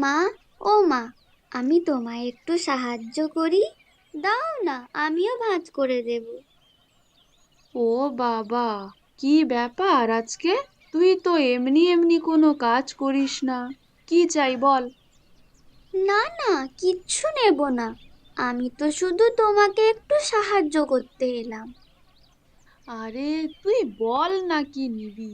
মা ও মা আমি তোমায় একটু সাহায্য করি? দাও না আমিও ভাঁজ করে দেব। ও বাবা কি ব্যাপার আজকে? তুই তো এমনি এমনি কোনো কাজ করিস না। কি চাই বল? না না কিচ্ছু নেব না। আমি তো শুধু তোমাকে একটু সাহায্য করতে এলাম। আরে তুই বল না কি নিবি।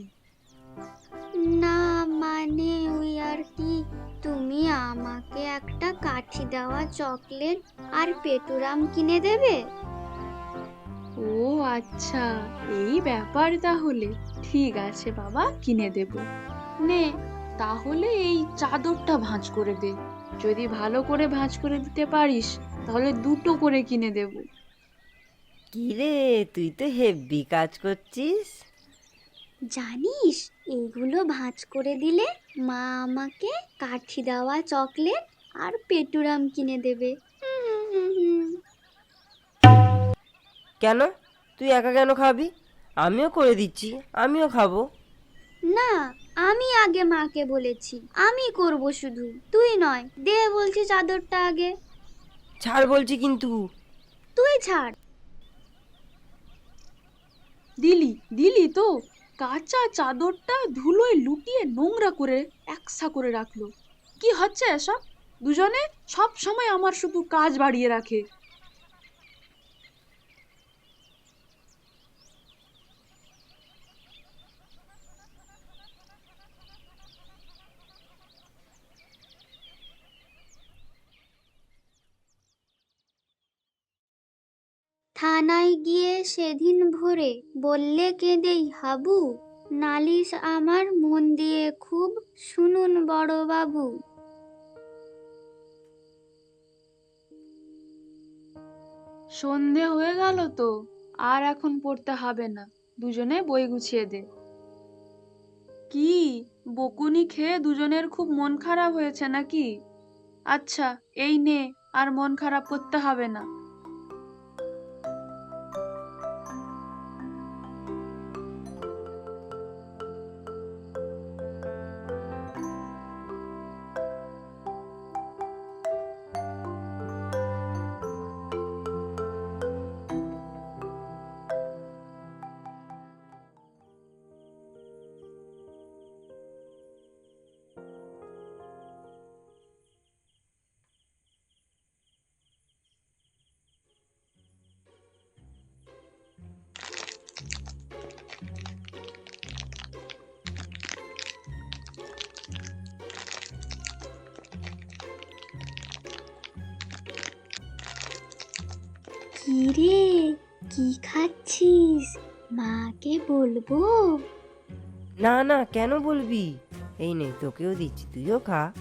না মানে ওই আর কি। তুমি আমাকে একটা কাঠি দেওয়া চকলেট আর পেটুরাম কিনে দেবে? ও আচ্ছা এই ব্যাপার তাহলে। ঠিক আছে বাবা কিনে দেব। নে তাহলে এই চাদরটা ভাঁজ করে দে। যদি ভালো করে ভাঁজ করে দিতে পারিস তাহলে দুটো করে কিনে দেব। কিরে তুই তো হেব্বি কাজ করছিস। জানিস এগুলো ভাঁজ করে দিলে মা আমাকে কাঠি দেওয়া চকলেট আর পেটুরাম কিনে দেবে। কেন? তুই একা কেন খাবি? আমিও করে দিচ্ছি আমিও খাব। না আমি আগে মাকে বলেছি আমি করব শুধু তুই নয় দে বলছি চাদরটা আগে। ছাড় বলছি কিন্তু। তুই ছাড়। দিলি দিলি তো। কাঁচা চাদরটা ধুলোয় লুটিয়ে নোংরা করে একসা করে রাখল। কি হচ্ছে এসব? দুজনে সব সময় আমার শুধু কাজ বাড়িয়ে রাখে। থানায় গিয়ে সেদিন ভোরে বললে কেঁদেই, হাবু, নালিশ আমার মন দিয়ে খুব, শুনুন বড় বাবু। সন্ধে হয়ে গেল তো, আর এখন পড়তে হবে না, দুজনে বই গুছিয়ে দে। কি, বকুনি খেয়ে দুজনের খুব মন খারাপ হয়েছে নাকি? আচ্ছা এই নে, আর মন খারাপ করতে হবে না। কি রে কি খাচ্ছিস? মাকে বলব? না না, কেন বলবি? এই নে, তোকেও দিচ্ছি, তুইও খা।